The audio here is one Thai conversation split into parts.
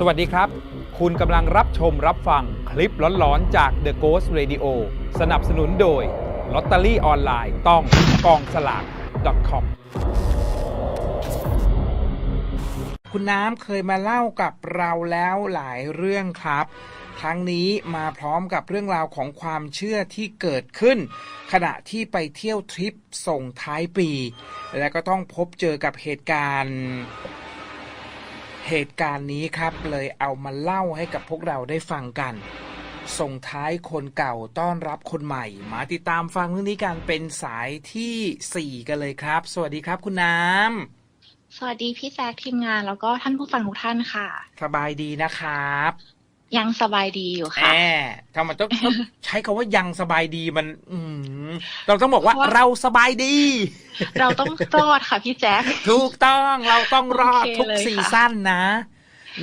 สวัสดีครับ คุณกำลังรับชมรับฟังคลิปหลอนๆ จาก The Ghost Radio สนับสนุนโดยลอตเตอรี่ออนไลน์ต้องกองสลาก .com คุณน้ำเคยมาเล่ากับเราแล้วหลายเรื่องครับ ครั้งนี้มาพร้อมกับเรื่องราวของความเชื่อที่เกิดขึ้น ขณะที่ไปเที่ยวทริปส่งท้ายปี และก็ต้องพบเจอกับเหตุการณ์ เหตุการณ์นี้ครับเลยเอามาเล่าให้กับพวกเราได้ฟังกัน ส่งท้ายคนเก่าต้อนรับคนใหม่ มาติดตามฟังเรื่องนี้กันเป็นสายทีสี่4 กันเลยครับ สวัสดีครับคุณน้สวัสดีพี่แซคทีมงานแล้วก็ท่านผู้ฟังทุกท่านค่ะำสบายดีนะครับ ยังสบายดีอยู่แหค่ะมทำไมต้องต้องใช้คาว่ายังสบายดีมัน อืมเราต้องบอกว่าเพราะว่าเราสบายดี เราต้องรอดค่ะพี่แจ๊คถูกต้องเราต้องรอดโอเคทุกเลยซีค่ะซั่นนะ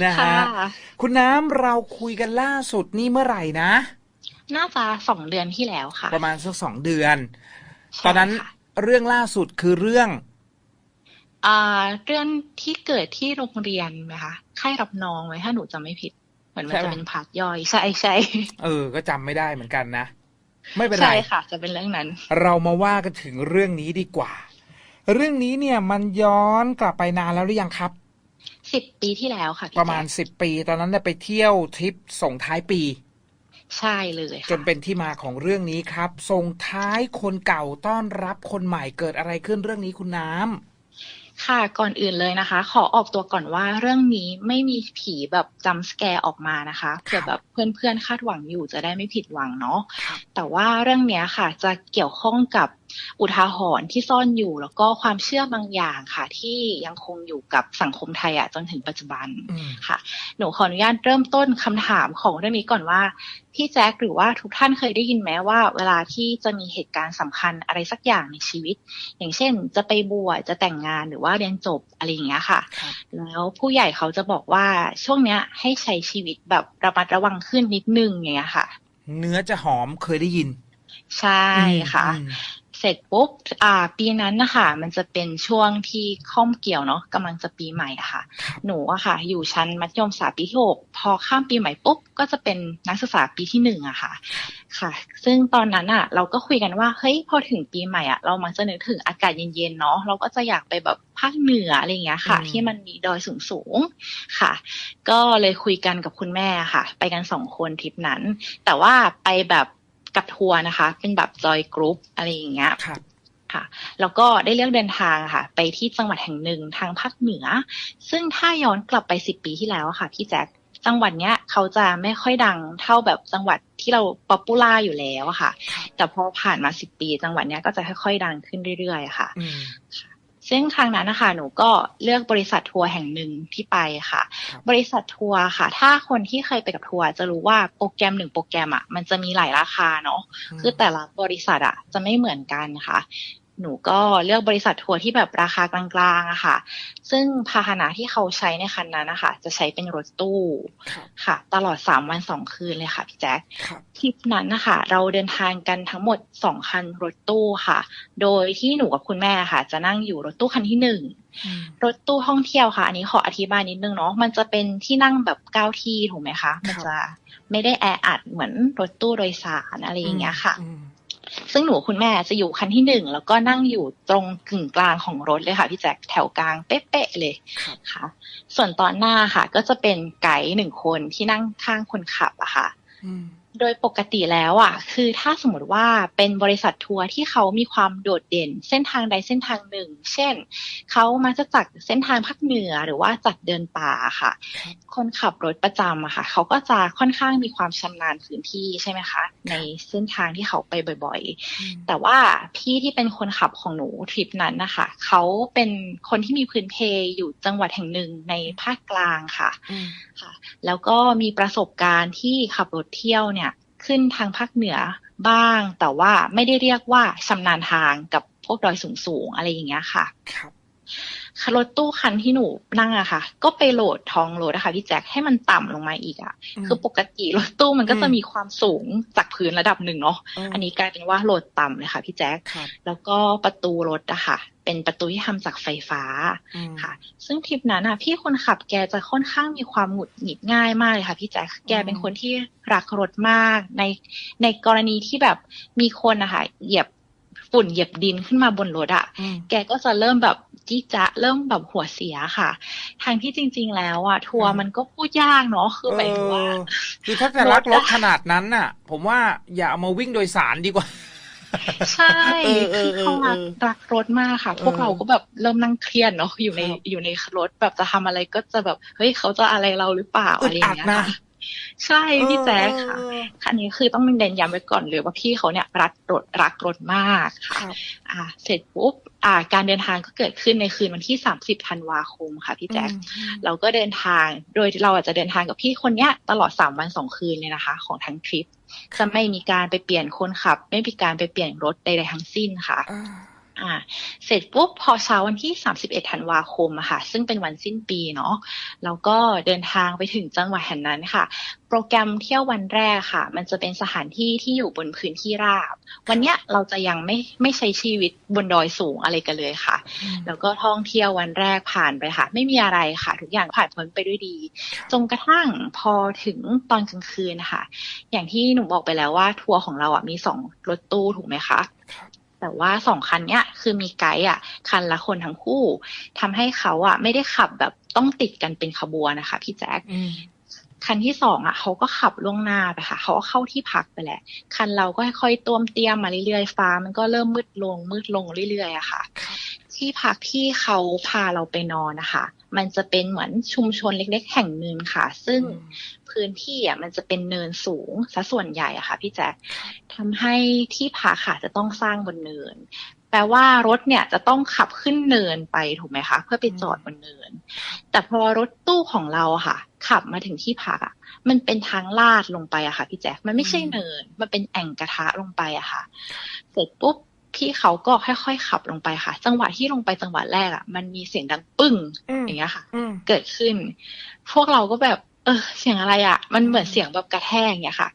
นะค่ะฮะคุณน้ำเราคุยกันล่าสุดนี่เมื่อไหร่นะ น่าจะสองเดือนที่แล้วค่ะ ประมาณสักสองเดือนใช่ตอนนั้นค่ะเรื่องล่าสุดคือเรื่องอ่าเรื่องที่เกิดที่โรงเรียนไหมคะค่ายรับน้องไหมถ้าหนูจำไม่ผิด เหมือนมันใช่จะปะเป็นพาร์ทย่อยใช่ใช่เออ ก็จำไม่ได้เหมือนกันนะ ไม่เป็นไรใช่ค่ะ จะเป็นเรื่องนั้น เรามาว่ากันถึงเรื่องนี้ดีกว่า เรื่องนี้เนี่ยมันย้อนกลับไปนานแล้วหรือยังครับสิบปีที่แล้วค่ะพี่ประมาณแจ๊คสิบปี ตอนนั้นเนี่ยไปเที่ยวทริปส่งท้ายปี ใช่เลยจค่ะนเป็นที่มาของเรื่องนี้ครับ ส่งท้ายคนเก่าต้อนรับคนใหม่เกิดอะไรขึ้นเรื่องนี้คุณน้ำ ค่ะก่อนอื่นเลยนะคะ ขอออกตัวก่อนว่าเรื่องนี้ไม่มีผีแบบจำสแกร์ออกมานะคะเผื่อแบบเพื่อนๆคาดหวังอยู่จะได้ไม่ผิดหวังเนาะครับแต่ว่าเรื่องเนี้ยค่ะจะเกี่ยวข้องกับ อุทาหรณ์ที่ซ่อนอยู่ แล้วก็ความเชื่อบางอย่างค่ะ ที่ยังคงอยู่กับสังคมไทยอะจนถึงปัจจุบันอืมค่ะ หนูขออนุญาตเริ่มต้นคำถามของเรื่องนี้ก่อนว่าพี่แจ็คหรือว่าทุกท่านเคยได้ยินไหมว่า เวลาที่จะมีเหตุการณ์สำคัญอะไรสักอย่างในชีวิต อย่างเช่น จะไปบวชจะแต่งงานหรือว่าเรียนจบอะไรอย่างเงี้ยค่ะครับแล้วผู้ใหญ่เขาจะบอกว่าช่วงเนี้ยให้ใช้ชีวิตแบบระมัดระวังขึ้นนิดนึงอย่างเงี้ยค่ะ เนื้อจะหอมเคยได้ยิน ใช่ค่ะอืม เสร็จปุ๊บอ่า ปีนั้นนะคะมันจะเป็นช่วงที่ข้อมเกี่ยวเนาะกำลังจะปีใหม่อะค่ะครับหนูอะค่ะ อยู่ชั้นมัธยมศึกษาปีที่หกพอข้ามปีใหม่ปุ๊บก็จะเป็นนักศึกษาปีที่หนึ่งอะค่ะ ค่ะ ซึ่งตอนนั้นอะเราก็คุยกันว่าเฮ้ยพอถึงปีใหม่อะเรามักจะนึกถึงอากาศเย็นๆเนาะเราก็จะอยากไปแบบภาคเหนืออะไรอย่างเงี้ยค่ะอืมที่มันมีดอยสูงๆค่ะ ก็เลยคุยกันกับคุณแม่ค่ะ ไปกันสองคนทริปนั้น แต่ว่าไปแบบ กับทัวร์นะคะ เป็นแบบจอยกรุ๊ปอะไรอย่างเงี้ยครับค่ะแล้วก็ได้เลือกเดินทางค่ะ ไปที่จังหวัดแห่งหนึ่งทางภาคเหนือ ซึ่งถ้าย้อนกลับไปสิบปีที่แล้วอะค่ะพี่แจ็คจังหวัดเนี้ยเขาจะไม่ค่อยดังเท่าแบบจังหวัดที่เราป๊อปปูล่าอยู่แล้วอะค่ะครับแต่พอผ่านมาสิบปี จังหวัดเนี้ยก็จะค่อยๆดังขึ้นเรื่อยๆอะค่ะอืม ซึ่งครั้งนั้นนะคะหนูก็เลือกบริษัททัวร์แห่งหนึ่งที่ไปค่ะครับบริษัททัวร์ค่ะ ถ้าคนที่เคยไปกับทัวร์จะรู้ว่าโปรแกรมหนึ่งโปรแกรมอะมันจะมีหลายราคาเนาะคือแต่ละบริษัทอะจะไม่เหมือนกันค่ะ หนูก็เลือกบริษัททัวร์ที่แบบราคากลางๆอะค่ะ ซึ่งพาหนะที่เขาใช้ในคันนั้นนะคะ จะใช้เป็นรถตู้ครับค่ะ ตลอดสามวันสองคืนเลยค่ะพี่แจ๊คครับทริปนั้นนะคะเราเดินทางกันทั้งหมดสองคันรถตู้ค่ะ โดยที่หนูกับคุณแม่ค่ะ จะนั่งอยู่รถตู้คันที่หนึ่งอืมรถตู้ท่องเที่ยวค่ะ อันนี้ขออธิบายนิดนึงเนาะมันจะเป็นที่นั่งแบบเก้าที่ถูกไหมคะ มันจะไม่ได้แออัดเหมือนรถตู้โดยสารอะไรอย่างเงี้ยค่ะอืม ซึ่งหนูคุณแม่จะอยู่คันที่หนึ่งแล้วก็นั่งอยู่ตรงกึ่งกลางของรถเลยค่ะพี่แจ็คแถวกลางเป๊ะๆเลยครับค่ะ ส่วนตอนหน้าค่ะ ก็จะเป็นไกด์หนึ่งคนที่นั่งข้างคนขับอะค่ะอืม โดยปกติแล้วอะ คือถ้าสมมติว่าเป็นบริษัททัวร์ที่เขามีความโดดเด่น เส้นทางใดเส้นทางหนึ่ง เช่น เขามาจะจัดเส้นทางภาคเหนือหรือว่าจัดเดินป่าค่ะครับคนขับรถประจำอะค่ะ เขาก็จะค่อนข้างมีความชำนาญพื้นที่ใช่ไหมคะ ในเส้นทางที่เขาไปบ่อยอืมๆแต่ว่าพี่ที่เป็นคนขับของหนูทริปนั้นนะคะเขาเป็นคนที่มีพื้นเพอยู่จังหวัดแห่งหนึ่งในภาคกลางค่ะอืมค่ะ แล้วก็มีประสบการณ์ที่ขับรถเที่ยวเนี่ย ขึ้นทางภาคเหนือบ้าง แต่ว่าไม่ได้เรียกว่าชำนาญทางกับพวกดอยสูงๆอะไรอย่างเงี้ยค่ะครับ รถตู้คันที่หนูนั่งอะค่ะ ก็ไปโหลดท้องรถอะค่ะพี่แจ็คให้มันต่ำลงมาอีกอะอืมคือปกติรถตู้มันก็อืมจะมีความสูงจากพื้นระดับหนึ่งเนาะเอออัอันนี้กลายเป็นว่าโหลดต่ำเลยค่ะพี่แจ็คครับแล้วก็ประตูรถอะค่ะ เป็นประตูที่ทำจากไฟฟ้าอืมค่ะ ซึ่งทริปนั้นอะพี่คนขับแกจะค่อนข้างมีความหงุดหงิดง่ายมากเลยค่ะพี่แจ๊คแกเป็นคนที่รักรถมากในในกรณีที่แบบมีคนอะค่ะเหยียบ ฝุ่นเหยียบดินขึ้นมาบนรถอะอืมแกก็จะเริ่มแบบจี้จะเริ่มแบบหัวเสียค่ะ ทางที่จริง ๆ แล้วอะทัวร์อืมมันก็พูดยากเนาะคือหมายถึงว่าเออคือถ้าจะรักรรถถอะขนาดนั้นน่ะ ผมว่าอย่าเอามาวิ่งโดยสารดีกว่าใช่เออเอคืออเขารักเออรักรถมากค่ะเออพวกเราก็แบบเริ่มนั่งเครียดเนาะอยู่ในครับอยู่ในรถแบบจะทำอะไรก็จะแบบเฮ้ยเขาจะอะไรเราหรือเปล่าอึอะดไรอย่าอังดเงี้ยนะค่ะ ใช่พี่แจ๊คค่ะเออคันนี้คือต้องเน้นย้ำไว้ก่อนเลยว่าพี่เขาเนี่ยรักรถรักรถมากคค่ะรับอ่า เสร็จปุ๊บอ่า การเดินทางก็เกิดขึ้นในคืนวันที่ 30ธันวาคมค่ะพี่แจ๊คอืมเราก็เดินทางโดยเราอาจจะเดินทางกับพี่คนเนี้ยตลอดสามวันสองคืนเลยนะคะ ของทั้งทริปจะไม่มีการไปเปลี่ยนคนขับ ไม่มีการไปเปลี่ยนรถใดๆทั้งสิ้นค่ะ อ่าอ่า เสร็จปุ๊บพอเช้าวันที่ 31 ธันวาคมอะค่ะ ซึ่งเป็นวันสิ้นปีเนาะแล้วก็เดินทางไปถึงจังหวัดแห่งนั้นค่ะ โปรแกรมเที่ยววันแรกค่ะ มันจะเป็นสถานที่ที่อยู่บนพื้นที่ราบ วันเนี้ยเราจะยังไม่ไม่ใช้ชีวิตบนดอยสูงอะไรกันเลยค่ะ แล้วก็ท่องเที่ยววันแรกผ่านไปค่ะ ไม่มีอะไรค่ะ ทุกอย่างผ่านพ้นไปด้วยดีจนกระทั่งพอถึงตอนกลางคืนนะคะอย่างที่หนูบอกไปแล้วว่าทัวร์ของเราอะมีสองรถตู้ถูกไหมคะครับ แต่ว่าสองคันเนี้ยคือมีไกด์อะคันละคนทั้งคู่ทำให้เขาอะ ไม่ได้ขับแบบต้องติดกันเป็นขบวนนะคะพี่แจ๊คอืมคันที่สองอะเขาก็ขับล่วงหน้าไปค่ะเขาก็เข้าที่พักไปแหละ คันเราก็ค่อยๆต้วมเตี้ยมมาเรื่อยๆฟ้ามันก็เริ่มมืดลงมืดลงเรื่อยๆอะค่ะครับ ที่พักที่เขาพาเราไปนอนนะคะ มันจะเป็นเหมือนชุมชนเล็ก ๆ แห่งหนึ่งค่ะ ซึ่งพื้นที่อะมันจะเป็นเนินสูงซะส่วนใหญ่อะค่ะ พี่แจ๊คทำให้ที่พักค่ะจะต้องสร้างบนเนิน แปลว่ารถเนี่ยจะต้องขับขึ้นเนินไปถูกไหมคะ เพื่อไปจอดบนเนิน แต่พอรถตู้ของเราอะค่ะ ขับมาถึงที่พักอะมันเป็นทางลาดลงไปอะค่ะ พี่แจ๊คมันไม่ใช่เนิน มันเป็นแอ่งกระทะลงไปอะค่ะ เสร็จปุ๊บ พี่เขาก็ค่อยๆขับลงไปค่ะ จังหวะที่ลงไปจังหวะแรกอะมันมีเสียงดังปึ้งอืมอย่างเงี้ยค่ะอืมเกิดขึ้น พวกเราก็แบบ เออ เสียงอะไรอะ่ะ มันเหมือนเสียงแบบกระแทกอย่างเงี้ยค่ะ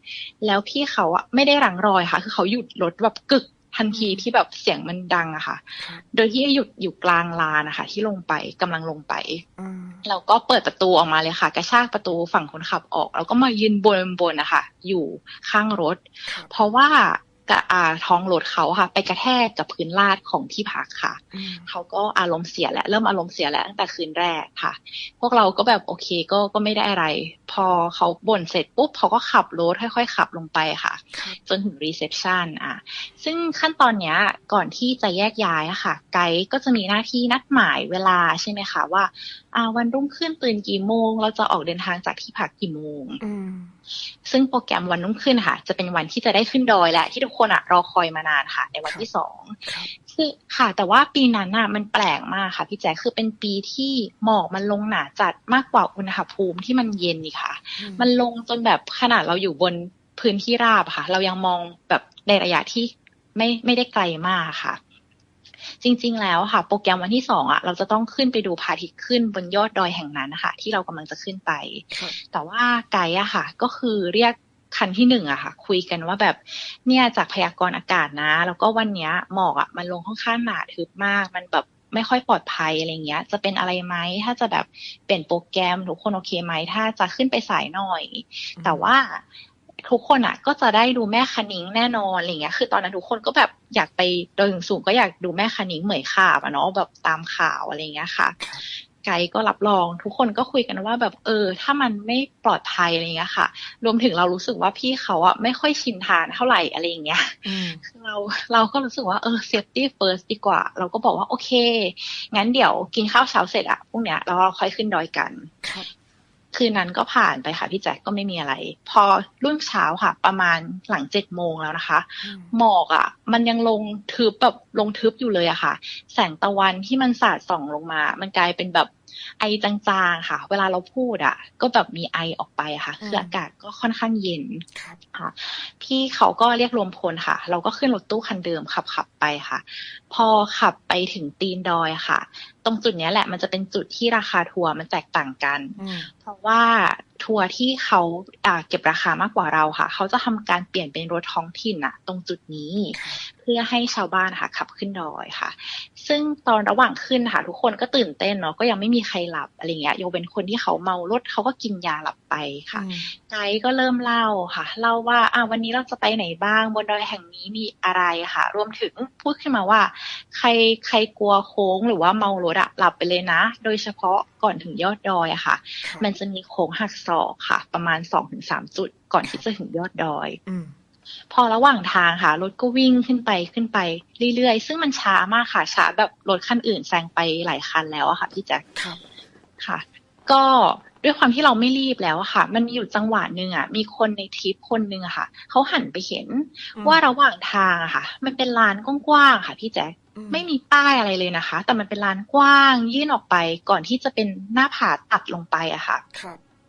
แล้วพี่เขาอะไม่ได้รังรอยค่ะ คือเขาหยุดรถแบบกึกทันทีที่แบบเสียงมันดังอะค่ะครับโดยที่หยุดอยู่กลางลานนะคะ ที่ลงไปกำลังลงไปอืมเราก็เปิดประตูออกมาเลยค่ะ กระชากประตูฝั่งคนขับออก แล้วก็มายืนบนบนนะคะอยู่ข้างรถครับเพราะว่า กะอ่าท้องรถเขาค่ะ ไปกระแทกกับพื้นลาดของที่พักค่ะอืมเขาก็อารมณ์เสียแหละเริ่มอารมณ์เสียแล้วตั้งแต่คืนแรกค่ะ พวกเราก็แบบโอเคก็ก็ไม่ได้อะไร พอเขาบ่นเสร็จปุ๊บเขาก็ขับรถค่อยๆขับลงไปค่ะครับจนถึงรีเซพชันอะ ซึ่งขั้นตอนเนี้ยก่อนที่จะแยกย้ายอะค่ะ ไกด์ก็จะมีหน้าที่นัดหมายเวลาใช่ไหมคะว่า อ่าวันรุ่งขึ้นตื่นกี่โมง เราจะออกเดินทางจากที่พักกี่โมงอืม ซึ่งโปรแกรมวันรุ่งขึ้นค่ะ จะเป็นวันที่จะได้ขึ้นดอยและที่ทุกคนอะรอคอยมานานค่ะ ในวันที่สองครับคือค่ะ แต่ว่าปีนั้นน่ะมันแปลกมากค่ะ พี่แจ๊คคือเป็นปีที่หมอกมันลงหนาจัดมากกว่าอุณหภูมิที่มันเย็นนี่ค่ะ มันลงจนแบบขนาดเราอยู่บนพื้นที่ราบอะค่ะ เรายังมองแบบในระยะที่ไม่ไม่ได้ไกลมากค่ะ จริง ๆ แล้วค่ะ โปรแกรมวันที่สองอะเราจะต้องขึ้นไปดูพระอาทิตย์ขึ้นบนยอดดอยแห่งนั้นนะคะที่เรากำลังจะขึ้นไปครับแต่ว่าไกด์อะค่ะ ก็คือเรียกคันที่หนึ่งอะค่ะ คุยกันว่าแบบเนี่ยจากพยากรณ์อากาศนะ แล้วก็วันเนี้ยหมอกอะมันลงค่อนข้างหนาทึบมาก มันแบบไม่ค่อยปลอดภัยอะไรเงี้ย จะเป็นอะไรไหมถ้าจะแบบเปลี่ยนโปรแกรมทุกคนโอเคไหมถ้าจะขึ้นไปสายหน่อย แต่ว่า ทุกคนอะ ก็จะได้ดูแม่คะนิ้งแน่นอนอะไรเงี้ย คือตอนนั้นทุกคนก็แบบอยากไปโดยสูงๆก็อยากดูแม่คะนิ้งเหมยขาบอะเนาะแบบตามข่าวอะไรเงี้ยค่ะ ไกด์ก็รับรอง ทุกคนก็คุยกันว่าแบบเออ ถ้ามันไม่ปลอดภัยอะไรเงี้ยค่ะ รวมถึงเรารู้สึกว่าพี่เขาอะไม่ค่อยชินทานเท่าไหร่อะไรอย่างเงี้ยอืมคือเราเราก็รู้สึกว่าเออ safety first ดีกว่า เราก็บอกว่าโอเค งั้นเดี๋ยวกินข้าวเช้าเสร็จอะพรุ่งเนี้ยเราค่อยขึ้นดอยกัน ครับคืนนั้นก็ผ่านไปค่ะพี่แจ็คก็ไม่มีอะไร พอรุ่งเช้าค่ะ ประมาณหลังเจ็ดโมงแล้วนะคะอืมหมอกอะ่ะ มันยังลงทึบแบบลงทึบอยู่เลยอะค่ะ แสงตะวันที่มันสาดส่องลงมา มันกลายเป็นแบบ ไอจางๆค่ะ เวลาเราพูดอะ ก็แบบมีไอออกไปอะค่ะ คืออากาศก็ค่อนข้างเย็นครับค่ะ พี่เขาก็เรียกรวมพลค่ะ เราก็ขึ้นรถตู้คันเดิมขับขับไปค่ะ พอขับไปถึงตีนดอยค่ะ ตรงจุดเนี้ยแหละมันจะเป็นจุดที่ราคาทัวร์มันแตกต่างกันอืมเพราะว่า ทัวร์ที่เขาอ่าเก็บราคามากกว่าเราค่ะ เขาจะทำการเปลี่ยนเป็นรถท้องถิ่นอะตรงจุดนี้ครับเพื่อให้ชาวบ้านค่ะขับขึ้นดอยค่ะ ซึ่งตอนระหว่างขึ้นค่ะ ทุกคนก็ตื่นเต้นเนาะก็ยังไม่มีใครหลับอะไรเงี้ยยกเป็นคนที่เขาเมารถเขาก็กินยาหลับไปค่ะอืมไกด์ก็เริ่มเล่าค่ะเล่าว่าอ่าวันนี้เราจะไปไหนบ้าง บนดอยแห่งนี้มีอะไรค่ะ รวมถึงพูดขึ้นมาว่า ใครใครกลัวโค้งหรือว่าเมารถอะหลับไปเลยนะ โดยเฉพาะก่อนถึงยอดดอยอะค่ะครับมันจะมีโค้งหักศอกค่ะ ประมาณสองถึงสามจุด ก่อนที่จะถึงยอดดอยอืมพอระหว่างทางค่ะ รถก็วิ่งขึ้นไปขึ้นไปเรื่อยๆ ซึ่งมันช้ามากค่ะ ช้าแบบรถคันอื่นแซงไปหลายคันแล้วอะค่ะพี่แจ๊คครับค่ะ ก็ด้วยความที่เราไม่รีบแล้วอะค่ะ มันมีอยู่จังหวะหนึ่งอะมีคนในทริปคนหนึ่งอะค่ะ เขาหันไปเห็นอืมว่าระหว่างทางอะค่ะ มันเป็นลานกว้างๆค่ะ พี่แจ๊คอืไม่มีป้ายอะไรเลยนะคะ แต่มันเป็นลานกว้างยื่นออกไปก่อนที่จะเป็นหน้าผาตัดลงไปอะค่ะ ครับ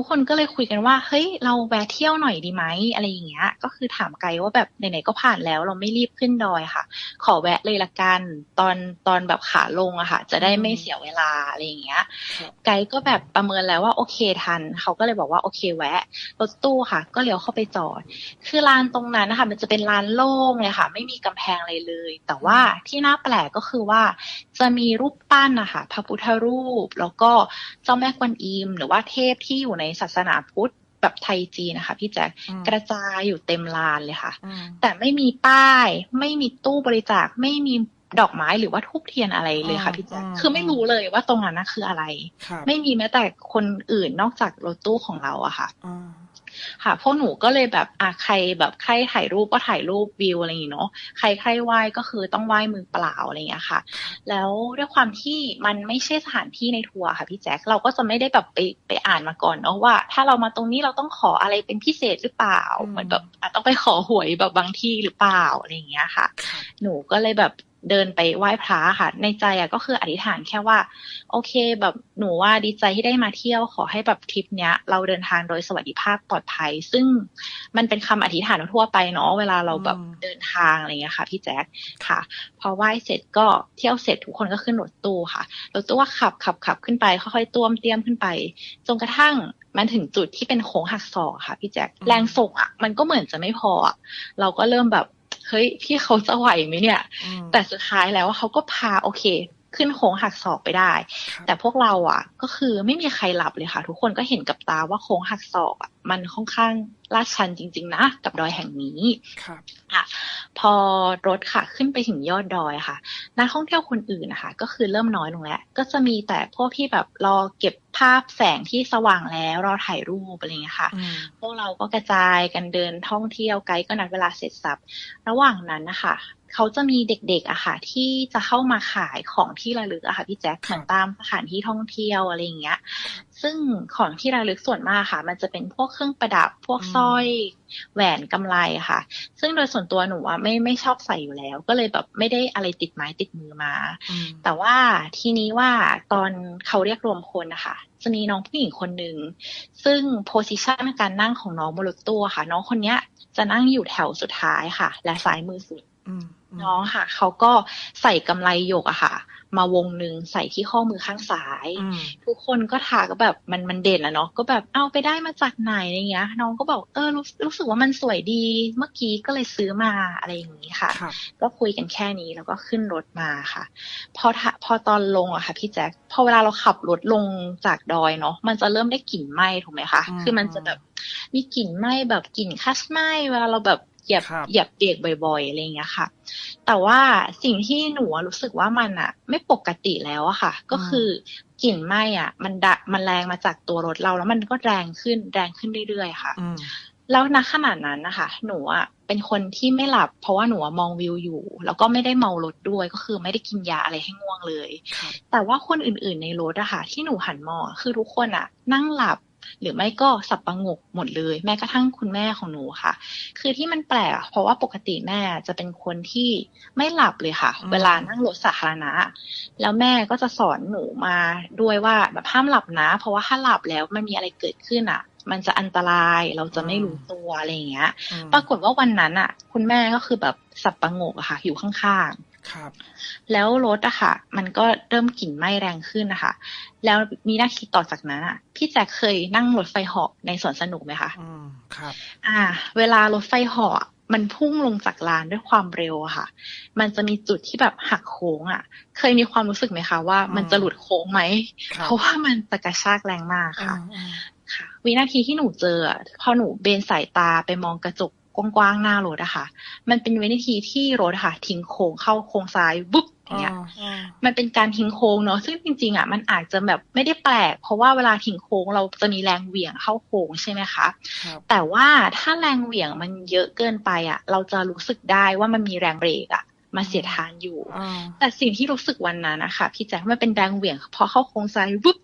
ทุกคนก็เลยคุยกันว่า เฮ้ย เราแวะเที่ยวหน่อยดีไหมอะไรอย่างเงี้ย ก็คือถามไกด์ว่าแบบไหนๆก็ผ่านแล้วเราไม่รีบขึ้นดอยค่ะ ขอแวะเลยละกัน ตอนตอนแบบขาลงอะค่ะ จะได้ไม่เสียเวลาอะไรอย่างเงี้ยครับไกด์ก็แบบประเมินแล้วว่าโอเคทัน เขาก็เลยบอกว่าโอเคแวะ รถตู้ค่ะ ก็เลี้ยวเข้าไปจอด คือลานตรงนั้นนะคะมันจะเป็นลานโล่งเลยค่ะ ไม่มีกำแพงอะไรเลย แต่ว่าที่น่าแปลกก็คือว่า จะมีรูปปั้นนะคะพระพุทธรูป แล้วก็เจ้าแม่กวนอิมหรือว่าเทพที่อยู่ในศาสนาพุทธแบบไทยจีนนะคะ พี่แจ๊คอืมกระจายอยู่เต็มลานเลยค่ะอืมแต่ไม่มีป้าย ไม่มีตู้บริจาคไม่มีดอกไม้หรือว่าทูบเทียนอะไรเลยค่ะพี่แจ๊คอืมคือไม่รู้เลยว่าตรงนั้นนะคืออะไรครับไม่มีแม้แต่คนอื่นนอกจากรถตู้ของเราอะค่ะอ่า ค่ะพวกหนูก็เลยแบบอะใครแบบใครถ่ายรูปก็ถ่ายรูปวิวอะไรอย่างงี้เนาะใครใครไหว้ก็คือต้องไหว้มือเปล่าอะไรอย่างเงี้ยค่ะ แล้วด้วยความที่มันไม่ใช่สถานที่ในทัวร์ค่ะพี่แจ๊คเราก็จะไม่ได้แบบไปไปอ่านมาก่อนเนาะว่า ถ้าเรามาตรงนี้เราต้องขออะไรเป็นพิเศษหรือเปล่าอืมเหมือนแบบอะต้องไปขอหวยแบบบางที่หรือเปล่าอะไรอย่างเงี้ยค่ะครับหนูก็เลยแบบ เดินไปไหว้พระค่ะ ในใจอะก็คืออธิษฐานแค่ว่า โอเค แบบหนูว่าดีใจที่ได้มาเที่ยวขอให้แบบทริปเนี้ย เราเดินทางโดยสวัสดิภาพปลอดภัย ซึ่งมันเป็นคำอธิษฐานทั่วไปเนาะเวลาเราแบบเดินทางอะไรเงี้ยค่ะ พี่แจ๊คค่ะ พอไหว้เสร็จก็เที่ยวเสร็จทุกคนก็ขึ้นรถตู้ค่ะรถตู้ก็ขับขับขับขึ้นไปค่อยๆต้วมเตี้ยมขึ้นไปจนกระทั่งมันถึงจุดที่เป็นโค้งหักศอกค่ะ พี่แจ๊คแรงส่งอะมันก็เหมือนจะไม่พอเราก็เริ่มแบบ เฮ้ยพี่เขาจะไหวไหมเนี่ยอืมแต่สุดท้ายแล้วเขาก็พาโอเค ขึ้นโค้งหักศอกไปได้ครับแต่พวกเราอะ ก็คือไม่มีใครหลับเลยค่ะ ทุกคนก็เห็นกับตาว่าโค้งหักศอกอะมันค่อนข้างลาดชันจริง ๆ นะ กับดอยแห่งนี้ครับอะพอรถค่ะ ขึ้นไปถึงยอดดอยค่ะ นักท่องเที่ยวคนอื่นนะคะ ก็คือเริ่มน้อยลงแล้ว ก็จะมีแต่พวกที่แบบรอเก็บภาพแสงที่สว่างแล้วรอถ่ายรูปอะไรอย่างเงี้ยค่ะอืมพวกเราก็กระจายกันเดินท่องเที่ยวไกด์ก็นัดเวลาเสร็จสับ ระหว่างนั้นนะคะ เขาจะมีเด็กๆอะค่ะ ที่จะเข้ามาขายของที่ระลึกอะค่ะพี่แจ๊คครับเหมือนตามสถานที่ท่องเที่ยวอะไรอย่างเงี้ย ซึ่งของที่ระลึกส่วนมากค่ะ มันจะเป็นพวกเครื่องประดับพวกอืมสร้อยแหวนกำไรอะค่ะ ซึ่งโดยส่วนตัวหนูอะไม่ไม่ชอบใส่อยู่แล้ว ก็เลยแบบไม่ได้อะไรติดไม้ติดมือมาอืมแต่ว่าทีนี้ว่าตอนเขาเรียกรวมคนนะคะจะมีน้องผู้หญิงคนหนึ่งซึ่งโพสิชันการนั่งของน้องบนรถตู้ค่ะ น้องคนเนี้ยจะนั่งอยู่แถวสุดท้ายค่ะ และซ้ายมือสุดอืมม น้องค่ะ เขาก็ใส่กำไรหยกอะค่ะ มาวงหนึ่งใส่ที่ข้อมือข้างซ้ายอืมทุกคนก็ทาก็แบบมันมันเด่นอะเนาะก็แบบเอาไปได้มาจากไหนอะไรเงี้ย น้องก็บอกเออรู้รู้สึกว่ามันสวยดีเมื่อกี้ก็เลยซื้อมาอะไรอย่างนี้ค่ะครับก็คุยกันแค่นี้แล้วก็ขึ้นรถมาค่ะ พอทะพอตอนลงอะค่ะ พี่แจ็คพอเวลาเราขับรถลงจากดอยเนาะมันจะเริ่มได้กลิ่นไหม้ถูกไหมคะอืมคือมันจะแบบมีกลิ่นไหม้แบบกลิ่นคัสไหม้เวลาเราแบบ เหยียบครับเหยียบเบรกบ่อยๆอะไรอย่างเงี้ยค่ะ แต่ว่าสิ่งที่หนูอะรู้สึกว่ามันอะไม่ปกติแล้วอะค่ะ ก็คือกลิ่นไหม้อะมันดะมันแรงมาจากตัวรถเรา แล้วมันก็แรงขึ้นแรงขึ้นเรื่อยๆค่ะอืมแล้วณขนาดนั้นนะคะ หนูอะเป็นคนที่ไม่หลับ เพราะว่าหนูอะมองวิวอยู่ แล้วก็ไม่ได้เมารถด้วยก็คือไม่ได้กินยาอะไรให้ง่วงเลยครับแต่ว่าคนอื่นๆในรถอะค่ะ ที่หนูหันมองอะคือทุกคนอะนั่งหลับ หรือไม่ก็สับประงกหมดเลย แม้กระทั่งคุณแม่ของหนูค่ะ คือที่มันแปลกอะเพราะว่าปกติแม่จะเป็นคนที่ไม่หลับเลยค่ะอืมเวลานั่งรถสาธารณะ แล้วแม่ก็จะสอนหนูมาด้วยว่าแบบห้ามหลับนะ เพราะว่าถ้าหลับแล้วมันมีอะไรเกิดขึ้นอะมันจะอันตรายเราจะไม่รู้ตัวอะไรอย่างเงี้ยอืมปรากฏว่าวันนั้นอะ คุณแม่ก็คือแบบสับประงกอะค่ะ อยู่ข้างๆ ครับแล้วรถอะค่ะ มันก็เริ่มกลิ่นไหม้แรงขึ้นนะคะ แล้วมีหน้าคิดต่อจากนั้นอะพี่แจ็คเคยนั่งรถไฟเหาะในสวนสนุกไหมคะอืมครับ อ่า เวลารถไฟเหาะมันพุ่งลงจากลานด้วยความเร็วอะค่ะ มันจะมีจุดที่แบบหักโค้งอะเคยมีความรู้สึกไหมคะว่ามันจะหลุดโค้งไหมครับเพราะว่ามันจะกระชากแรงมากอ่าค่ะอ่าค่ะ วินาทีที่หนูเจออะพอหนูเบนสายตาไปมองกระจก กว้างๆหน้ารถอะค่ะ มันเป็นวินาทีที่รถอะค่ะ ทิ้งโค้งเข้าโค้งซ้ายบุ๊บอย่างเงี้ยอ่ามันเป็นการทิ้งโค้งเนาะซึ่งจริงๆอะมันอาจจะแบบไม่ได้แปลก เพราะว่าเวลาทิ้งโค้งเราจะมีแรงเหวี่ยงเข้าโค้งใช่ไหมคะครับแต่ว่าถ้าแรงเหวี่ยงมันเยอะเกินไปอะ เราจะรู้สึกได้ว่ามันมีแรงเบรกอะมาเสียดทานอยู่อ่าแต่สิ่งที่รู้สึกวันนั้นนะคะพี่แจ๊คมันเป็นแรงเหวี่ยงพอเข้าโค้งซ้ายวุ๊บ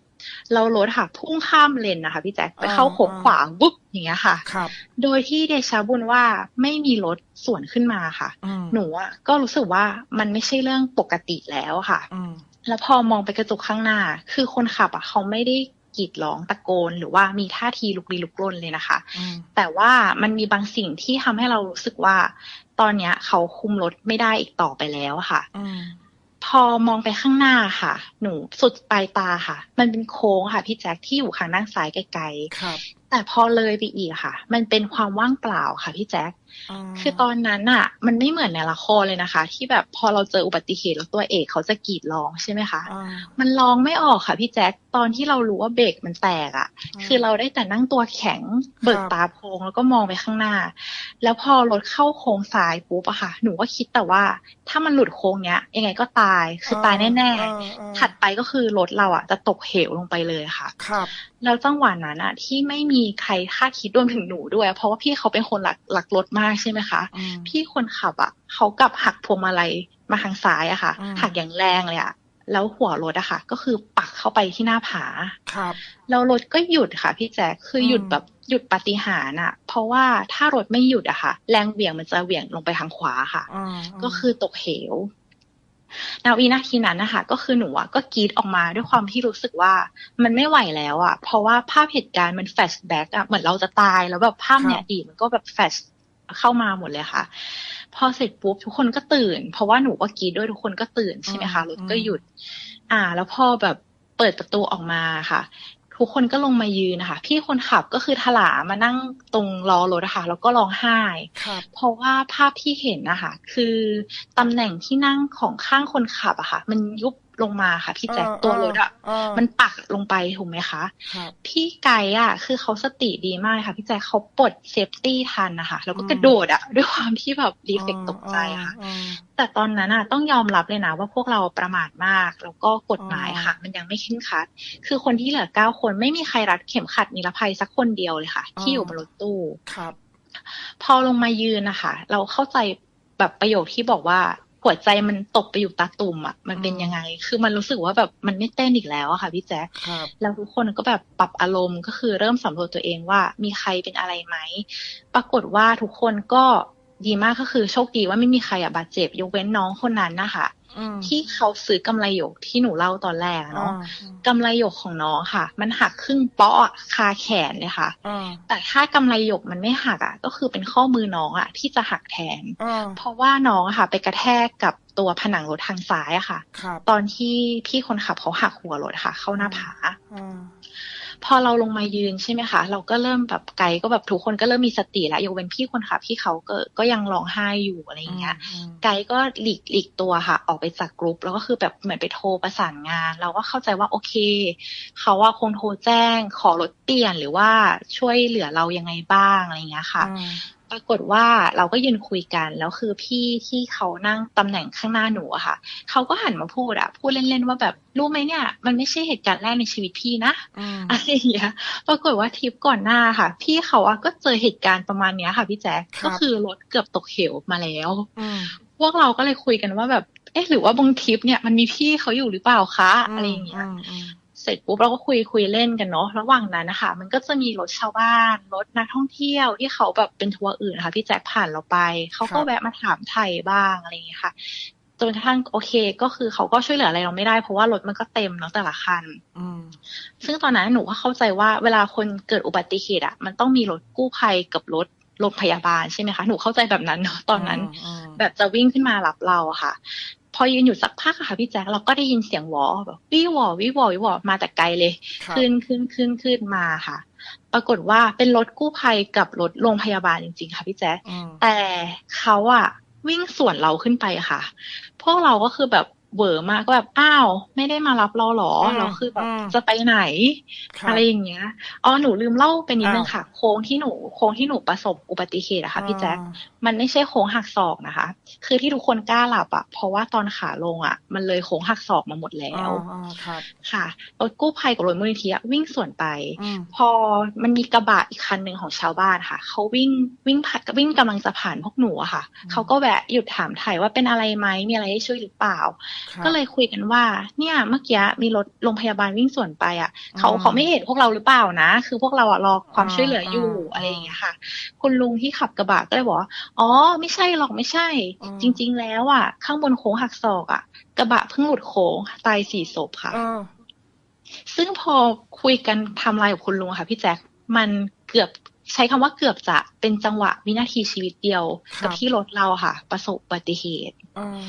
เรารถค่ะพุ่งข้ามเลนนะคะพี่แจ๊คไปเข้าโค้งขวาวุ๊บอย่างเงี้ยค่ะครับโดยที่เดชาบุญว่าไม่มีรถสวนขึ้นมาค่ะอืมหนูอะก็รู้สึกว่ามันไม่ใช่เรื่องปกติแล้วค่ะอืมแล้วพอมองไปกระจกข้างหน้า คือคนขับอะเขาไม่ได้กรีดร้องตะโกน หรือว่ามีท่าทีลุกลี้ลุกลนเลยนะคะอืมแต่ว่ามันมีบางสิ่งที่ทำให้เรารู้สึกว่า ตอนเนี้ยเขาคุมรถไม่ได้อีกต่อไปแล้วค่ะอืม พอมองไปข้างหน้าค่ะ หนูสุดปลายตาค่ะ มันเป็นโค้งค่ะพี่แจ็คที่อยู่ข้างด้านซ้ายไกลครับๆแต่พอเลยไปอีกค่ะ มันเป็นความว่างเปล่าค่ะพี่แจ็คาคือตอนนั้นอะมันไม่เหมือนในละครเลยนะคะ ที่แบบพอเราเจออุบัติเหตุแล้วตัวเอกเขาจะกรีดร้องใช่ไหมคะอ่ามันร้องไม่ออกค่ะพี่แจ็คตอนที่เรารู้ว่าเบรกมันแตกอะอืมคือเราได้แต่นั่งตัวแข็งเบิกครับตาโพลงแล้วก็มองไปข้างหน้า แล้วพอรถเข้าโค้งซ้ายปุ๊บอะค่ะ หนูก็คิดแต่ว่า ถ้ามันหลุดโค้งเนี้ย ยังไงก็ตายคือตายแน่อ่าอ่าๆถัดไปก็คือรถเราอะจะตกเหวลงไปเลยค่ะครับแล้วจังหวะนั้นอะที่ไม่มีใครคาดคิดรวมถึงหนูด้วย เพราะว่าพี่เขาเป็นคนรักรักรถมากใช่ไหมคะอืมพี่คนขับอะเขากลับหักพวงมาลัยมาทางซ้ายอะค่ะอืมหักอย่างแรงเลยอะแล้วหัวรถอะค่ะ ก็คือปักเข้าไปที่หน้าผา ครับ แล้วรถก็หยุดค่ะ พี่แจ๊คคือหยุดอืมแบบหยุดปาฏิหาริย์อะเพราะว่าถ้ารถไม่หยุดอะค่ะ แรงเหวี่ยงมันจะเหวี่ยงลงไปทางขวาค่ะอ่าก็คือตกเหว นาวินาทีนั้นนะคะ ก็คือหนูอะก็กรีดออกมาด้วยความที่รู้สึกว่ามันไม่ไหวแล้วอะเพราะว่าภาพเหตุการณ์มันแฟลชแบ็กอะเหมือนเราจะตายแล้วแบบภาพเนี่ยดีมันก็แบบแฟลช เข้ามาหมดเลยค่ะ พอเสร็จปุ๊บทุกคนก็ตื่น เพราะว่าหนูก็กรีดด้วยทุกคนก็ตื่นใช่ไหมคะรถก็หยุด อ่า แล้วพอแบบเปิดประตูออกมาค่ะ ทุกคนก็ลงมายืนนะคะพี่คนขับก็คือถลามานั่งตรงล้อรถอะค่ะแล้วก็ร้องไห้ครับเพราะว่าภาพที่เห็นนะคะคือตำแหน่งที่นั่งของข้างคนขับอะค่ะ มันยุบ ลงมาค่ะพี่แจ๊คอ่าตัวรถอะอ่ามันปักลงไปถูกไหมคะครับพี่ไก่อะคือเขาสติดีมากค่ะ พี่แจ๊คเขาปลดเซฟตี้ทันนะคะแล้วก็อืมกระโดดอะด้วยความที่แบบรีเฟกตกใจค่ะอ่าแต่ตอนนั้นอะต้องยอมรับเลยนะว่าพวกเราประมาทมาก แล้วก็กฎหมายอ๋อค่ะ มันยังไม่เข้มขัด คือคนที่เหลือเก้าคนไม่มีใครรัดเข็มขัดนิรภัยสักคนเดียวเลยค่ะ ที่อยู่บนรถตู้ครับ พอลงมายืนนะคะเราเข้าใจแบบประโยคที่บอกว่า หัวใจมันตกไปอยู่ตาตุ่มอะมันเป็นอืมยังไง คือมันรู้สึกว่าแบบมันไม่เต้นอีกแล้วอะค่ะพี่แจ๊คครับแล้วทุกคนก็แบบปรับอารมณ์ก็คือเริ่มสำรวจตัวเองว่ามีใครเป็นอะไรไหม ปรากฏว่าทุกคนก็ ดีมากก็คือโชคดีว่าไม่มีใครอะบาดเจ็บ ยกเว้นน้องคนนั้นนะคะอืมที่เขาซื้อกำไรหยกที่หนูเล่าตอนแรกอะเนาะอ่กำไรหยกของน้องค่ะ มันหักครึ่งเปาะอะคาแขนเลยค่ะอ่าแต่ถ้ากำไรหยกมันไม่หักอะ ก็คือเป็นข้อมือน้องอะ ที่จะหักแทนอ่าเพราะว่าน้องอะค่ะ ไปกระแทกกับตัวผนังรถทางซ้ายอะค่ะครับตอนที่พี่คนขับเขาหักหัวรถค่ะ เข้าหน้าผาอ่า พอเราลงมายืนใช่ไหมคะเราก็เริ่มแบบไกลก็แบบทุกคนก็เริ่มมีสติแล้วยกเว้นพี่คนขับที่เขาก็ก็ยังร้องไห้อยู่อะไรอย่างเงี้ยอืมไกด์ก็หลีกหลีกตัวค่ะ ออกไปจากกรุ๊ปแล้วก็คือแบบเหมือนไปโทรประสานงาน เราก็เข้าใจว่าโอเค เขาว่าคงโทรแจ้งขอรถเปลี่ยนหรือว่าช่วยเหลือเรายังไงบ้างอะไรอย่างเงี้ยค่ะอ่า ปรากฏว่าเราก็ยืนคุยกันแล้วคือพี่ที่เขานั่งตำแหน่งข้างหน้าหนูอะค่ะ เขาก็หันมาพูดอะพูดเล่นๆว่าแบบรู้ไหมเนี่ย มันไม่ใช่เหตุการณ์แรกในชีวิตพี่นะอืมอะไรอย่างเงี้ยปรากฏว่าทริปก่อนหน้าค่ะ พี่เขาอะก็เจอเหตุการณ์ประมาณเนี้ยค่ะพี่แจ๊คครับก็คือรถเกือบตกเหวมาแล้วอืมพวกเราก็เลยคุยกันว่าแบบเอ๊ะหรือว่าบางทริปเนี่ยมันมีพี่เขาอยู่หรือเปล่าคะอะไรอย่างเงี้ยมอืม เสร็จปุ๊บเราก็คุยคุยเล่นกันเนาะระหว่างนั้นนะคะมันก็จะมีรถชาวบ้านรถนักท่องเที่ยวที่เขาแบบเป็นทัวร์อื่นนะคะพี่แจ็คผ่านเราไป เขาก็แวะมาถามไทยบ้างอะไรอย่างเงี้ยค่ะจนกระทั่งโอเคก็คือเขาก็ช่วยเหลืออะไรเราไม่ได้เพราะว่ารถมันก็เต็มเนาะแต่ละคันอืมซึ่งตอนนั้นหนูก็เข้าใจว่าเวลาคนเกิดอุบัติเหตุอะมันต้องมีรถกู้ภัยกับรถโรงพยาบาลใช่ไหมคะ หนูเข้าใจแบบนั้นเนาะตอนนั้นอืมแบบจะวิ่งขึ้นมารับเราอะค่ะ พอยืนอยู่สักพักอะค่ะพี่แจ๊คเราก็ได้ยินเสียงหวอแบบวิวอวิวอวิวอมาแต่ไกลเลยครับขึ้นขึ้นขึ้นขึ้นมาค่ะ ปรากฏว่าเป็นรถกู้ภัยกับรถโรงพยาบาลจริง ๆ ค่ะพี่แจ๊คอืมแต่เขาอะวิ่งสวนเราขึ้นไปค่ะ พวกเราก็คือแบบ เหวอมากก็แบบอ้าว ไม่ได้มารับเราหรออืมเราคือแบบอืมจะไปไหนครับอะไรอย่างเงี้ยอ๋อหนูลืมเล่าไปนิดนึงอ้าวค่ะ โค้งที่หนูโค้งที่หนูประสบอุบัติเหตุอะค่ะพี่แจ๊คมันไม่ใช่โค้งหักศอกนะคะ คือที่ทุกคนกล้าหลับอะเพราะว่าตอนขาลงอะมันเลยโค้งหักศอกมาหมดแล้อ๋อวอ๋อครับค่ะรถกู้ภัยกับรถมูลนิธิอะวิ่งสวนไปอืมพอมันมีกระบะอีกคันหนึ่งของชาวบ้านค่ะเขาวิ่งวิ่งผ่านวิ่งกำลังจะผ่านพวกหนูอะค่ะอืมเขาก็แวะหยุดถามไถ่ายว่าเป็นอะไรไหมมีอะไรให้ช่วยหรือเปล่าครับก็เลยคุยกันว่า เนี่ยเมื่อกี้มีรถโรงพยาบาลวิ่งสวนไปอะเขาอืมเขาไม่เห็นพวกเราหรือเปล่านะ คือพวกเราอะรอความอ่าช่วยเหลืออยู่อ่าอะไรอย่างเงี้ยค่ะ คุณลุงที่ขับกระบะก็เลยบอกว่าอ๋อ ไม่ใช่หรอกไม่ใช่อืมจริง ๆ แล้วอะ ข้างบนโค้งหักศอกอะ กระบะเพิ่งหลุดโค้งตายสี่ศพค่ะเออซึ่งพอคุยกันทำลายกับคุณลุงอะค่ะ พี่แจ็คมันเกือบใช้คำว่าเกือบจะเป็นจังหวะวินาทีชีวิตเดียวครับกับที่รถเราอะค่ะ ประสบอุบัติเหตุเออ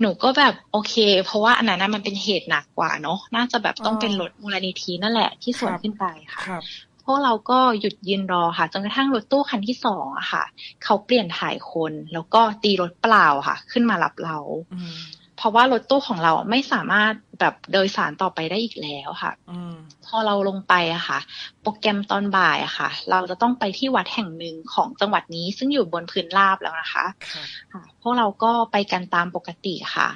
หนูก็แบบโอเค เพราะว่าอันนั้นนะมันเป็นเหตุหนักกว่าเนาะน่าจะแบบต้องอ๋อเป็นรถมูลนิธินั่นแหละที่สวนครับขึ้นไปค่ะครับพวกเราก็หยุดยืนรอค่ะจนกระทั่งรถตู้คันที่สองอะค่ะ เขาเปลี่ยนถ่ายคนแล้วก็ตีรถเปล่าค่ะ ขึ้นมารับเราอืม เพราะว่ารถตู้ของเราไม่สามารถแบบโดยสารต่อไปได้อีกแล้วค่ะอืมพอเราลงไปอะค่ะ โปรแกรมตอนบ่ายอะค่ะ เราจะต้องไปที่วัดแห่งหนึ่งของจังหวัดนี้ซึ่งอยู่บนพื้นราบแล้วนะคะครับค่ะพวกเราก็ไปกันตามปกติค่ะ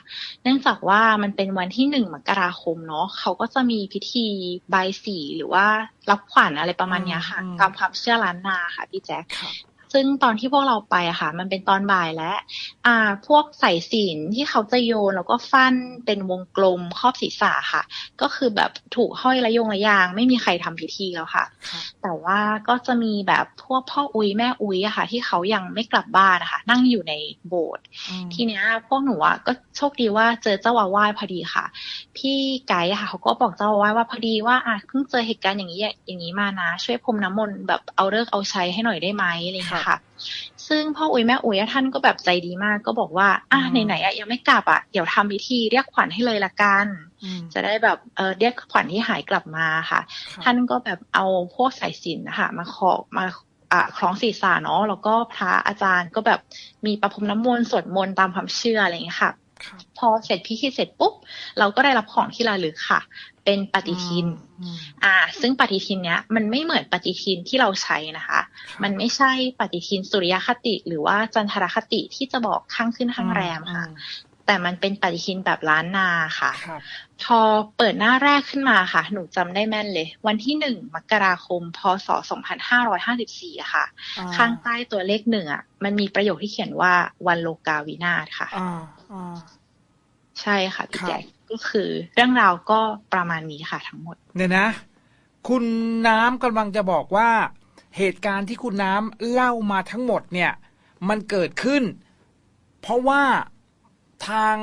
เนื่องจากว่ามันเป็นวันที่หนึ่งมกราคมเนาะเขาก็จะมีพิธีบายสีหรือว่ารับขวัญอะไรประมาณเนี้ยค่ะอืมตามความเชื่อล้านนาค่ะพี่แจ๊คครับ ซึ่งตอนที่พวกเราไปอะค่ะ มันเป็นตอนบ่ายแล้วอ่า พวกสายสิญจนที่เขาจะโยนแล้วก็ฟันเป็นวงกลมครอบศีรษะค่ะ ก็คือแบบถูกห้อยระยงระยาง ไม่มีใครทำพิธีแล้วค่ะครับแต่ว่าก็จะมีแบบพวกพ่ออุ้ยแม่อุ้ยอะค่ะ ที่เขายังไม่กลับบ้านนะคะนั่งอยู่ในโบสถ์อืมทีเนี้ย พวกหนูอะก็โชคดีว่าเจอเจ้าอาวาสพอดีค่ะ พี่ไกด์อะค่ะ เขาก็บอกเจ้าอาวาสว่าพอดีว่าอะเพิ่งเจอเหตุการณ์อย่างนี้อย่างนี้มานะ ช่วยพรมน้ำมนต์แบบเอาเลิกษ์เอาใช้ให้หน่อยได้ไหมอะไรอย่างเงี้ยค่ะ ซึ่งพ่ออุ้ยแม่อุ้ยอะท่านก็แบบใจดีมาก ก็บอกว่า อะอืมไหนๆอะยังไม่กลับอะเดี๋ยวทำพิธีเรียกขวัญให้เลยละกันอืมจะได้แบบเออเรียกขวัญที่หายกลับมาค่ะครับท่านก็แบบเอาพวกสายสิญจนนะคะมาขอมาอ่าคล้องศีรษะเนาะแล้วก็พระอาจารย์ก็แบบมีประพรมน้ำมนต์สวดมนต์ตามความเชื่ออะไรอย่างเงี้ยค่ะครับพอเสร็จพิธีเสร็จปุ๊บเราก็ได้รับของที่ระลึกค่ะ เป็นปฏิทินอืมอ่า ซึ่งปฏิทินเนี้ยมันไม่เหมือนปฏิทินที่เราใช้นะคะครับมันไม่ใช่ปฏิทินสุริยคติ หรือว่าจันทรคติที่จะบอกข้างขึ้นข้างแรมค่ะอืมแต่มันเป็นปฏิทินแบบล้านนาค่ะครับพอเปิดหน้าแรกขึ้นมาค่ะ หนูจำได้แม่นเลย วันที่หนึ่งมกราคม พศ2554อะค่ะอ่ข้างใต้ตัวเลขหนึ่งอะมันมีประโยคที่เขียนว่าวันโลกาวินาศค่ะอ่าอ่าใช่ค่ะพี่ครับแจ๊ค ก็คือเรื่องราวก็ประมาณนี้ค่ะทั้งหมด เนี่ยนะ คุณน้ำกำลังจะบอกว่า เหตุการณ์ที่คุณน้ำเล่ามาทั้งหมดเนี่ย มันเกิดขึ้น เพราะว่าทาง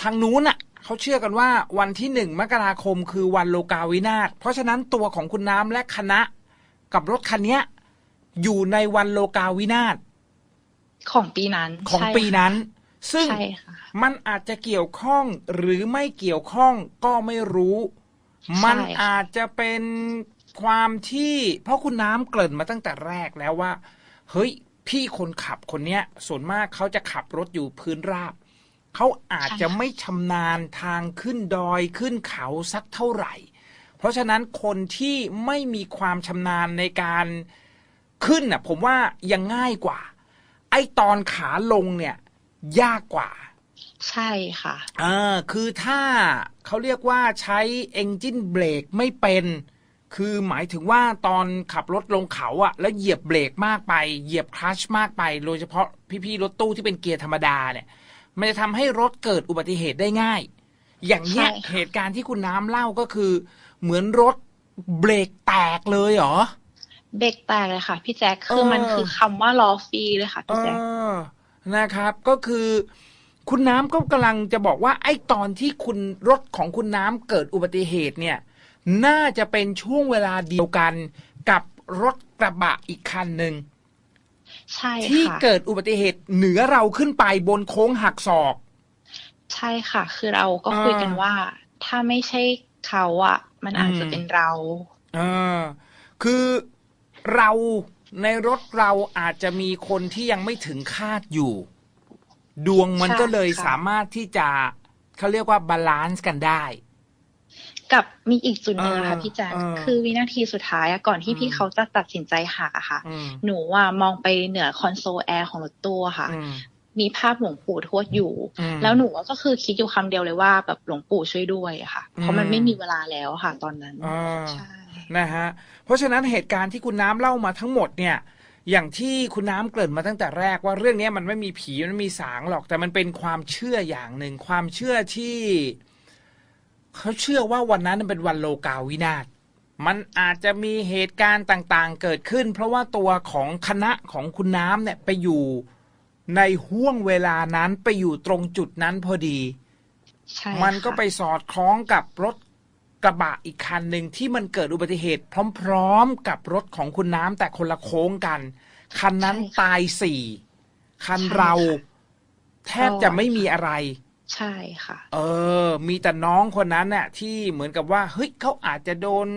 ทางนู้นอะเขาเชื่อกันว่าวันที่หนึ่งมกราคมคือวันโลกาวินาศเพราะฉะนั้นตัวของคุณน้ำและคณะ กับรถคันเนี้ยอยู่ในวันโลกาวินาศของปีนั้น ของใช่ปีนั้น ซึ่งใช่ค่ะมันอาจจะเกี่ยวข้องหรือไม่เกี่ยวข้องก็ไม่รู้ มันใช่ค่ะอาจจะเป็นความที่ เพราะคุณน้ำเกริ่นมาตั้งแต่แรกแล้วว่า เฮ้ย พี่คนขับคนเนี้ย ส่วนมากเขาจะขับรถอยู่พื้นราบ เขาอาจจะไม่ชำนาญทางขึ้นดอยขึ้นเขาสักเท่าไหร่ เพราะฉะนั้นคนที่ไม่มีความชำนาญในการขึ้นน่ะ ผมว่ายังง่ายกว่า ไอ้ตอนขาลงเนี่ย ยากกว่า ใช่ค่ะเออคือถ้าเขาเรียกว่าใช้ engine brake ไม่เป็น คือหมายถึงว่าตอนขับรถลงเขาอะแล้วเหยียบเบรกมากไป เหยียบคลัชมากไป โดยเฉพาะพี่ๆรถตู้ที่เป็นเกียร์ธรรมดาเนี่ย มันจะทำให้รถเกิดอุบัติเหตุได้ง่าย อย่างเนี้ยใช่ค่ะเหตุการณ์ที่คุณน้ำเล่าก็คือ เหมือนรถเบรกแตกเลยเหรอเบรกแตกเลยค่ะ พี่แจ๊คคือเออมันคือคำว่าล้อฟรีเลยค่ะเอพี่แจ๊คอ นะครับ ก็คือคุณน้ำก็กำลังจะบอกว่าไอ้ตอนที่คุณรถของคุณน้ำเกิดอุบัติเหตุเนี่ย น่าจะเป็นช่วงเวลาเดียวกันกับรถกระบะอีกคันหนึ่งใช่ที่ค่ะเกิดอุบัติเหตุเหนือเราขึ้นไปบนโค้งหักศอก ใช่ค่ะ คือเราก็อ่าคุยกันว่า ถ้าไม่ใช่เขาอะมันอาจจะอืมเป็นเรา เออ คือเรา ในรถเราอาจจะมีคนที่ยังไม่ถึงคาดอยู่ ดวงมันใช่ก็เลยค่ะสามารถที่จะเขาเรียกว่าบาลานซ์กันได้ กับมีอีกจุดหนึ่งอะค่ะเออพี่แจ๊คเออคือวินาทีสุดท้ายอะก่อนที่อืมพี่เขาจะตัดสินใจหักอะค่ะอืมหนูว่ามองไปเหนือคอนโซลแอร์ของรถตู้อะค่ะอืมมีภาพหลวงปู่ทวดอยู่อืมแล้วหนูก็คือคิดอยู่คำเดียวเลยว่าแบบหลวงปู่ช่วยด้วยอะค่ะ เพราะมันอืมไม่มีเวลาแล้วอะค่ะ ตอนนั้นอ่าใช่นะฮะ เพราะฉะนั้นเหตุการณ์ที่คุณน้ำเล่ามาทั้งหมดเนี่ยอย่างที่คุณน้ำเกริ่นมาตั้งแต่แรกว่าเรื่องนี้มันไม่มีผีมันไม่มีสางหรอก แต่มันเป็นความเชื่ออย่างหนึ่งความเชื่อที่เขาเชื่อว่าวันนั้นเป็นวันโลกาวินาศมันอาจจะมีเหตุการณ์ต่างๆ เกิดขึ้น เพราะว่าตัวของคณะของคุณน้ำเนี่ยไปอยู่ในห่วงเวลานั้นไปอยู่ตรงจุดนั้นพอดีใช่มันก็ค่ะไปสอดคล้องกับรถก ระบะอีกคันหนึ่งที่มันเกิดอุบัติเหตุ พร้อมๆกับรถของคุณน้ำแต่คนละโค้งกัน คันนั้นตายสี่คันเราแทบจะไม่มีอะไร ใช่ค่ะ เออ มีแต่น้องคนนั้นน่ะ ที่เหมือนกับว่าเฮ้ยเขาอาจจะโดน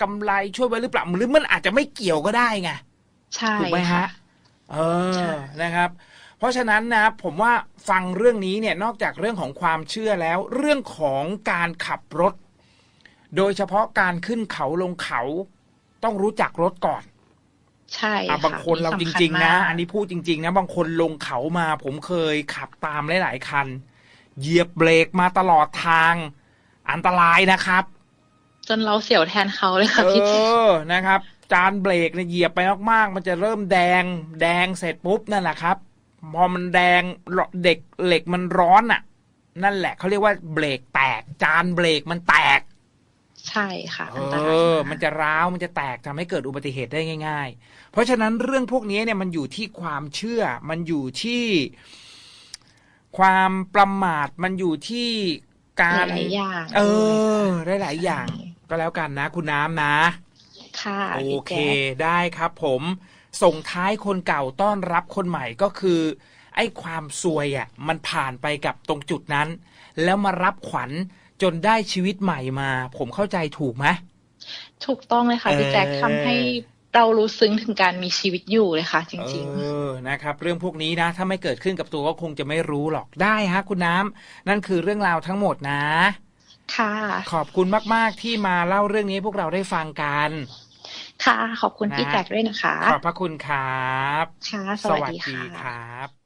กำไรช่วยไว้หรือเปล่าหรือมันอาจจะไม่เกี่ยวก็ได้ไงใช่ถูกไหมค่ะฮะ เอใช่อนะครับ เพราะฉะนั้นนะผมว่าฟังเรื่องนี้เนี่ยนอกจากเรื่องของความเชื่อแล้ว เรื่องของการขับรถ โดยเฉพาะการขึ้นเขาลงเขาต้องรู้จักรถก่อน ใช่อะค่ะบางคนเราจสำญริง ๆ นะมากอันนี้พูดจริง ๆ นะ บางคนลงเขามา ผมเคยขับตามหลายๆคัน เหยียบเบรกมาตลอดทาง อันตรายนะครับ จนเราเสียวแทนเขาเลยค่ะเอพี่แจ๊คอนะครับ จานเบรกเนี่ยเหยียบไปมากๆ มันจะเริ่มแดง แดงเสร็จปุ๊บนั่นแหละครับ พอมันแดงเด็กเหล็กมันร้อนอะ นั่นแหละเขาเรียกว่าเบรกแตก จานเบรกมันแตก ใช่ค่ะเออันตรายอมากมันจะร้าวมันจะแตกทำให้เกิดอุบัติเหตุได้ง่าย ๆ เพราะฉะนั้นเรื่องพวกนี้เนี่ยมันอยู่ที่ความเชื่อ มันอยู่ที่ ความประมาทมันอยู่ที่การหลายๆอย่างเอด้วยอหลายๆอย่างใช่ก็แล้วกันนะ คุณน้ำนะ ค่ะโอพี่เคแจ๊คได้ครับ ผมส่งท้ายคนเก่าต้อนรับคนใหม่ก็คือ ไอ้ความซวยอะ มันผ่านไปกับตรงจุดนั้น แล้วมารับขวัญ จนได้ชีวิตใหม่มา ผมเข้าใจถูกไหมถูกต้องเลยค่ะพี่เออแจ๊คทำให้เรารู้ซึ้งถึงการมีชีวิตอยู่เลยค่ะ จริงเออนะครับ เรื่องพวกนี้นะ ถ้าไม่เกิดขึ้นกับตัวก็คงจะไม่รู้หรอกได้ฮะ คุณน้ำนั่นคือเรื่องราวทั้งหมดนะๆค่ะ ขอบคุณมาก ๆ ที่มาเล่าเรื่องนี้ให้พวกเราได้ฟังกัน ค่ะ ขอบคุณนะพี่แจ๊คด้วยนะคะ ขอบพระคุณครับ ค่ะ สวัสดีค่ะครับ